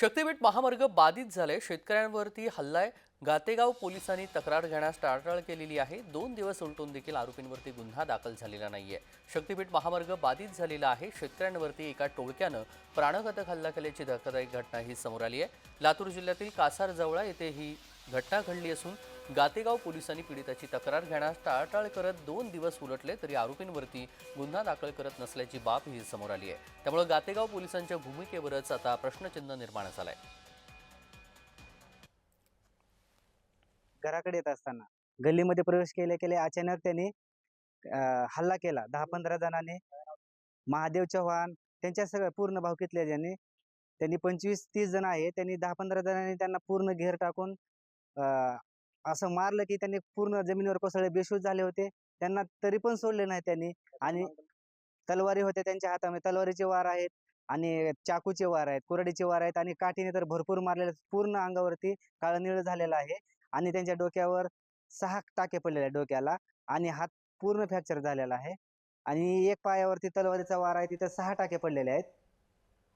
शक्तीपीठ महामार्ग बाधित झाले शेतकऱ्यांवरती हल्लाय. गातेगाव पोलिसांनी तक्रार घेण्यास टाळटाळ केलेली आहे. दोन दिवस उलटून देखील आरोपींवरती गुन्हा दाखल झालेला नाहीये. शक्तीपीठ महामार्ग बाधित झालेला आहे. शेतकऱ्यांवरती एका टोळक्यानं प्राणघातक हल्ला केल्याची धक्कादायक घटना ही समोर आली आहे. लातूर जिल्ह्यातील कासारजवळा येथे ही घटना घडली असून गातेगाव पोलिसांनी पीडिताची तक्रार घेण्यास टाळाटाळ करत दोन दिवस उलटले तरी आरोपींवरती गुन्हा दाखल करत नसल्याची बाब ही समोर आली आहे. त्यामुळे गातेगाव पोलिसांच्या भूमिकेवरच आता प्रश्नचिन्ह निर्माण झालंय. घराकडे येत असताना गल्लीमध्ये प्रवेश केले केले अचानक त्यांनी हल्ला केला. दहा पंधरा जणांनी महादेव चव्हाण त्यांच्या सगळ्या पूर्ण भावकीतल्या ज्यांनी त्यांनी पंचवीस तीस जण आहे त्यांनी दहा पंधरा जणांनी त्यांना पूर्ण घेर टाकून असं मारलं की त्यांनी पूर्ण जमिनीवर कोसळले बेशूज झाले होते. त्यांना तरी पण सोडले नाही त्यांनी. आणि तलवारी होत्या त्यांच्या हातामध्ये. तलवारीचे वार आहेत आणि चाकूचे वार आहेत कुऱ्हाडीचे वार आहेत आणि काठीने तर भरपूर मारलेले पूर्ण अंगावरती काळं निळ झालेलं आहे. आणि त्यांच्या डोक्यावर सहा टाके पडलेले आहेत डोक्याला आणि हात पूर्ण फ्रॅक्चर झालेला आहे. आणि एक पायावरती तलवारीचा वार आहे तिथे सहा टाके पडलेले आहेत.